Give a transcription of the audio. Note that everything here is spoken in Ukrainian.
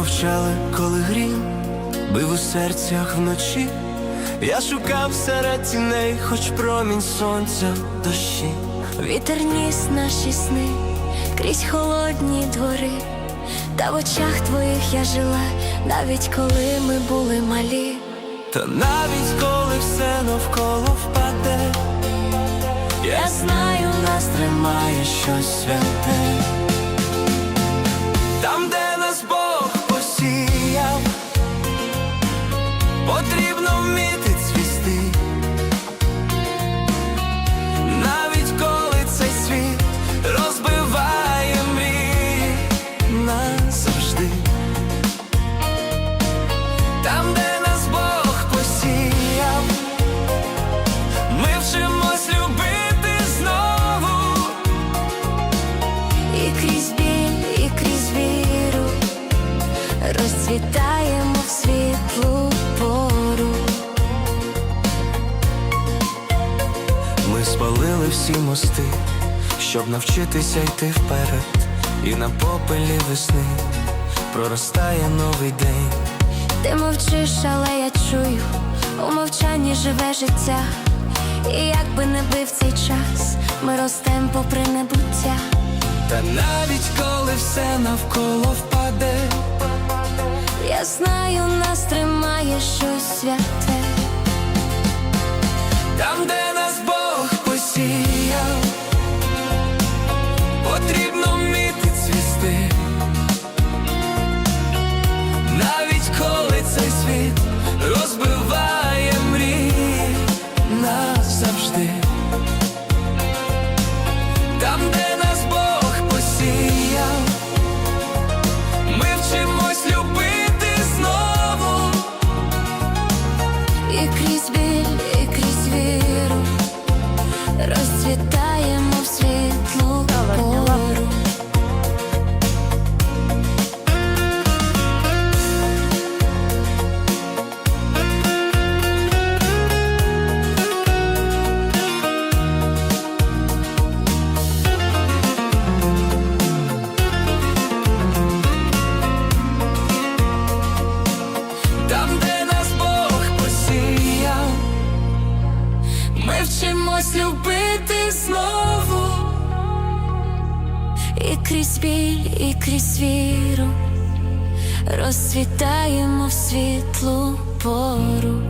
мовчали, коли грім бив у серцях вночі. Я шукав серед тіней, хоч промінь сонця дощі. Вітер ніс наші сни крізь холодні двори, та в очах твоїх я жила, навіть коли ми були малі. Та навіть коли все навколо впаде, я знаю, нас тримає щось святе. Вміти цвісти. Навіть коли цей світ розбиває мрії назавжди. Там, де нас Бог посіяв, ми вчимось любити знову. І крізь біль, і крізь віру розцвітаємо всі мости, щоб навчитися йти вперед, і на попелі весни проростає новий день. Ти мовчиш, але я чую, у мовчанні живе життя. І як би не бив цей час, ми ростем попри небуття. Та навіть коли все навколо впаде, Я знаю, нас тримає щось святе. там, де назавжди. Там, де вчимось любити знову. І крізь біль, і крізь віру розцвітаємо в світлу пору.